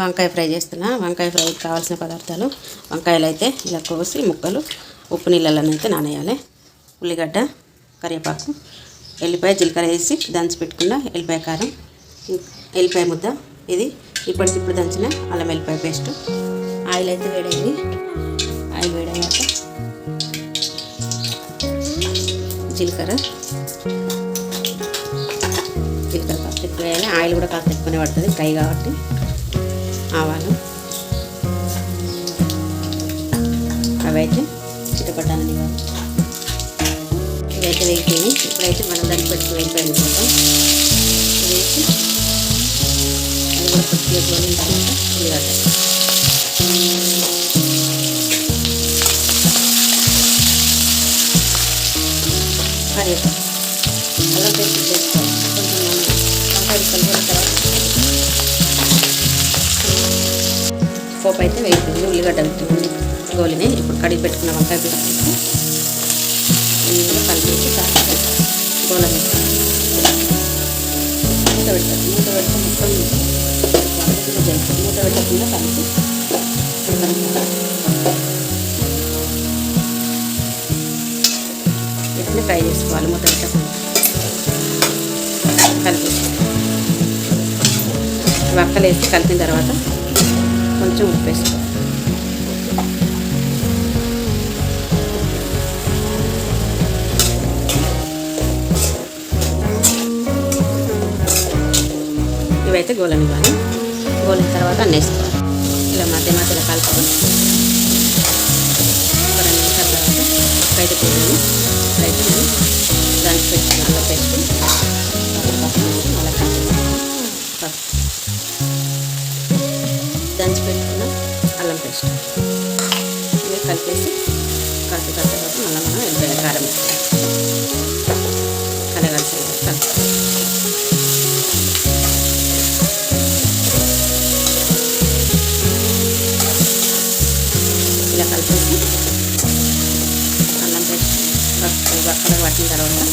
వంకాయ ఫ్రై చేస్తున్నా. వంకాయ ఫ్రైకి కావాల్సిన పదార్థాలు వంకాయలు అయితే ఇలా కోసి ముక్కలు ఉప్పు నీళ్ళలో అయితే నానేయాలి. ఉల్లిగడ్డ కరివేపాకు ఎల్లిపాయ జీలకర్ర వేసి దంచి పెట్టుకున్న ఎల్లిపాయ కారం ఎల్లిపాయ ముద్ద. ఇది ఇప్పటికిప్పుడు దంచిన అల్లం వెల్లిపాయ పేస్ట్. ఆయిల్ అయితే వేడైంది. ఆయిల్ వేడయ్యాక జీలకర్ర జీలకర్ర కాస్త ఎక్కువ వేయాలి. ఆయిల్ కూడా కాస్త ఎక్కువనే పడుతుంది. ఫ్రై కాబట్టి ఆవాలు అవైతే అయితే ఇవైతే వేగిపోయి ఇప్పుడైతే మనం దాన్ని పెట్టి వేగిపోయింది మొత్తం వేసి అది కూడా కొద్దిగా తర్వాత ఉల్లిగడ్డ. కరివేపాకు అల్లం చేసుకోవాలి కొంచెం మనం వంకాయ తర్వాత పోపు అయితే వేస్తుంది ఉల్లిగడ్డ పెట్టుకుంది గోలిని ఇప్పుడు కడిగి పెట్టుకున్న వంకాయ పెట్టుకుంటే కలిపేసి కాస్త గోల మూత పెడతారు మూత పెడితే మొత్తం మూత పెట్టకుండా కలిపి ఇట్లా ఫ్రై చేసుకోవాలి? మూత పెట్టకుండా కలిపి వక్కలు వేసి కలిపిన తర్వాత కొంచెం ఉప్పేసుకో. వేసుకోవాలి ఇవైతే గోలనివ్వాలి గోలిన తర్వాత అన్నేసుకోవాలి. ఇలా మధ్య మధ్యలో కలుపుకొని ఒక రెండు నిమిషాల తర్వాత బయట పోయాను అయితే నేను దానికి పెట్టుకున్న అల్లం పేస్ట్ కలిపేసి కాస్త తర్వాత మళ్ళీ మనం వెళ్ళిపోయిన కారం కలగాల్సి కలుపుతాం ఇలా కలిపేసి అల్లం పేస్ట్ వక్కలు పట్టిన తర్వాత మనం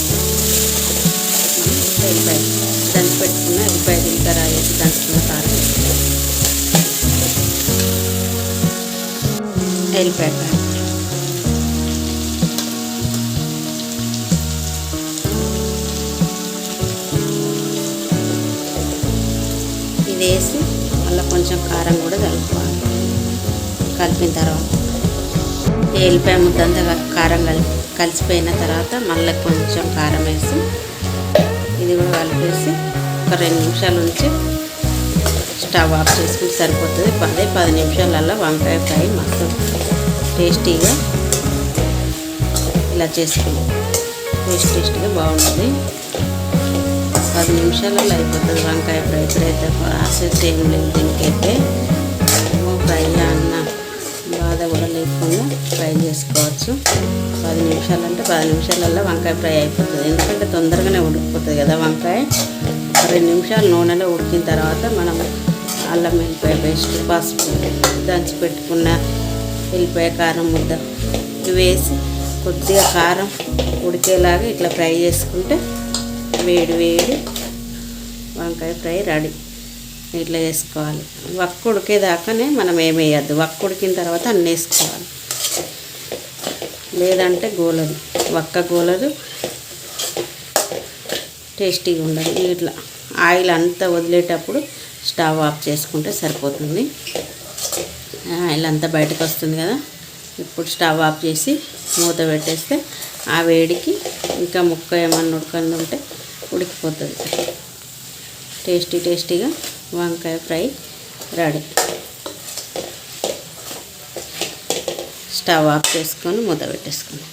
ఎల్లిపాయ దంచి పెట్టుకున్న ఎల్లిపాయ జీలకర్ర ఎల్లిపాయ ఇది వేసి మళ్ళీ కొంచెం కారం కూడా కలుపుకోవాలి. కలిపిన తర్వాత ఎల్లిపాయ ముద్దంతా కారం కలిపి కలిసిపోయిన తర్వాత మళ్ళీ కొంచెం కారం వేసి ఇది కూడా కలిపేసి ఒక రెండు నిమిషాలు ఉంచి స్టవ్ ఆఫ్ చేసుకుంటే సరిపోతుంది. పదే పది నిమిషాలల్లో వంకాయ ఫ్రై మొత్తం టేస్టీగా ఇలా చేసుకుని టేస్ట్ టేస్ట్గా బాగుంటుంది పది నిమిషాలలో అయిపోతుంది వంకాయ ఫ్రై. ఇప్పుడైతే ప్రాసెస్ ఏం లేదు దీనికైతే. ఫ్రై అన్న బాధ కూడా లేకుండా ఫ్రై చేసుకోవచ్చు. పది నిమిషాలు అంటే పది నిమిషాలలో వంకాయ ఫ్రై అయిపోతుంది. ఎందుకంటే తొందరగానే ఉడికిపోతుంది కదా వంకాయ. రెండు నిమిషాలు నూనెలో ఉడికిన తర్వాత మనం అల్లం వెల్లిపాయ పేస్ట్ పసుపు దంచి పెట్టుకున్న వెల్లిపాయ కారం ముద్ద వేసి కొద్దిగా కారం ఉడికేలాగా ఇట్లా ఫ్రై చేసుకుంటే వేడి వేడి వంకాయ ఫ్రై రెడీ. ఇట్లా వేసుకోవాలి వక్క ఉడికేదాకానే మనం ఏమేయద్దు వేయద్దు. వక్క ఉడికిన తర్వాత అన్నీ వేసుకోవాలి. లేదంటే గోలదు. వక్క గోలదు. టేస్టీగా ఉండదు. ఇట్లా ఆయిల్ అంతా వదిలేటప్పుడు స్టవ్ ఆఫ్ చేసుకుంటే సరిపోతుంది. ఆయిల్ అంతా బయటకు వస్తుంది కదా. ఇప్పుడు స్టవ్ ఆఫ్ చేసి మూత పెట్టేస్తే ఆ వేడికి ఇంకా ముక్క ఏమన్నా ఉడకండి ఉంటే ఉడికిపోతుంది. టేస్టీ టేస్టీగా వంకాయ ఫ్రై రెడీ. స్టవ్ ఆఫ్ చేసుకొని మూత పెట్టేసుకుందాం.